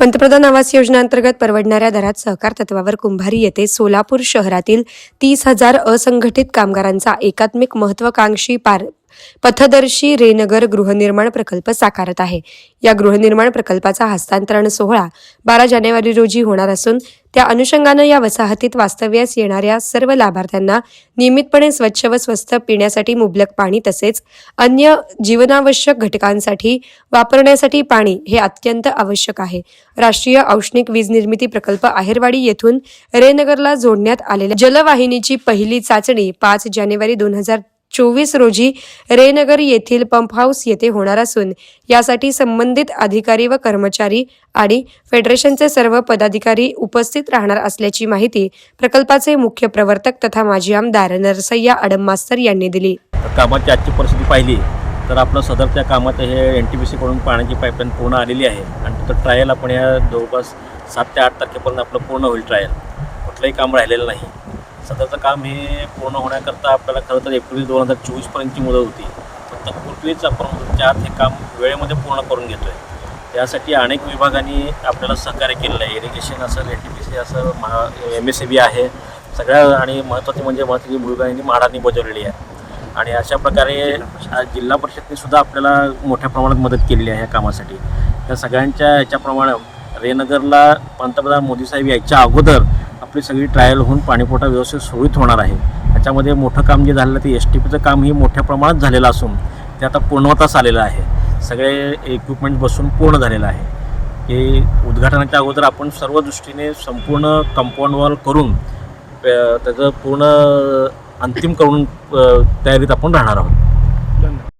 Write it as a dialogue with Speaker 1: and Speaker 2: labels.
Speaker 1: पंतप्रधान आवास योजनेअंतर्गत परवडणाऱ्या दरात सहकार तत्वावर कुंभारी येथे सोलापूर शहरातील तीस हजार असंघटित कामगारांचा एकात्मिक महत्वाकांक्षी पार पथदर्शी रेनगर गृहनिर्माण प्रकल्प साकारत आहे. या गृहनिर्माण प्रकल्पाचा हस्तांतरण सोहळा बारा जानेवारी रोजी होणार असून त्या अनुषंगानं या वसाहतीत वास्तव्यास येणाऱ्या सर्व लाभार्थ्यांना नियमितपणे स्वच्छ व स्वस्त पिण्यासाठी मुबलक पाणी तसेच अन्य जीवनावश्यक घटकांसाठी वापरण्यासाठी पाणी हे अत्यंत आवश्यक आहे. राष्ट्रीय औष्णिक वीज निर्मिती प्रकल्प आहेरवाडी येथून रेनगरला जोडण्यात आलेल्या जलवाहिनीची पहिली चाचणी पाच जानेवारी दोन हजार चोवीस रोजी रेनगर येथील पंप हाऊस येथे होणार असून यासाठी संबंधित अधिकारी व कर्मचारी आणि फेडरेशनचे सर्व पदाधिकारी उपस्थित राहणार असल्याची माहिती प्रकल्पाचे मुख्य प्रवर्तक तथा माजी आमदार नरसय्या अडम मास्तर यांनी दिली.
Speaker 2: कामाची आजची परिस्थिती पाहिली तर आपलं सदरच्या कामात हे एन टी पी सीकडून पाण्याची पाईपलाईन पूर्ण आलेली आहे. आणि तिथं ट्रायल आपण या जवळपास सात ते आठ तारखेपर्यंत आपलं पूर्ण होईल ट्रायल कुठलंही काम राहिलेलं नाही. सध्याचं काम हे पूर्ण होण्याकरता आपल्याला खरं तर एप्रिल दोन हजार चोवीसपर्यंतची मुदत होती. फक्त पूर्वीच आपण चार हे काम वेळेमध्ये पूर्ण करून घेतो आहे त्यासाठी अनेक विभागांनी आपल्याला सहकार्य केलेलं आहे. इरिगेशन असेल एन टी पी सी असेल Maha M S C B आहे. सगळ्या आणि महत्त्वाची म्हणजे महत्त्वाची भूमिका यांनी म्हाडांनी बजावलेली आहे. आणि अशा प्रकारे जिल्हा परिषदने सुद्धा आपल्याला मोठ्या प्रमाणात मदत केलेली आहे या कामासाठी. त्या सगळ्यांच्या ह्याच्याप्रमाणे रेनगरला पंतप्रधान मोदी साहेब यायच्या अगोदर आपली सगळी ट्रायल होऊन पाणीपुरवठा व्यवस्थित सुरळीत होणार आहे. त्याच्यामध्ये मोठं काम जे झालेलं ते एस टी पीचं काम हे मोठ्या प्रमाणात झालेलं असून ते आता पूर्णवताच आलेलं आहे. सगळे इक्विपमेंट बसून पूर्ण झालेलं आहे. हे उद्घाटनाच्या अगोदर आपण सर्व दृष्टीने संपूर्ण कंपाऊंड वॉल करून त्याचं पूर्ण अंतिम करून तयारीत आपण राहणार आहोत.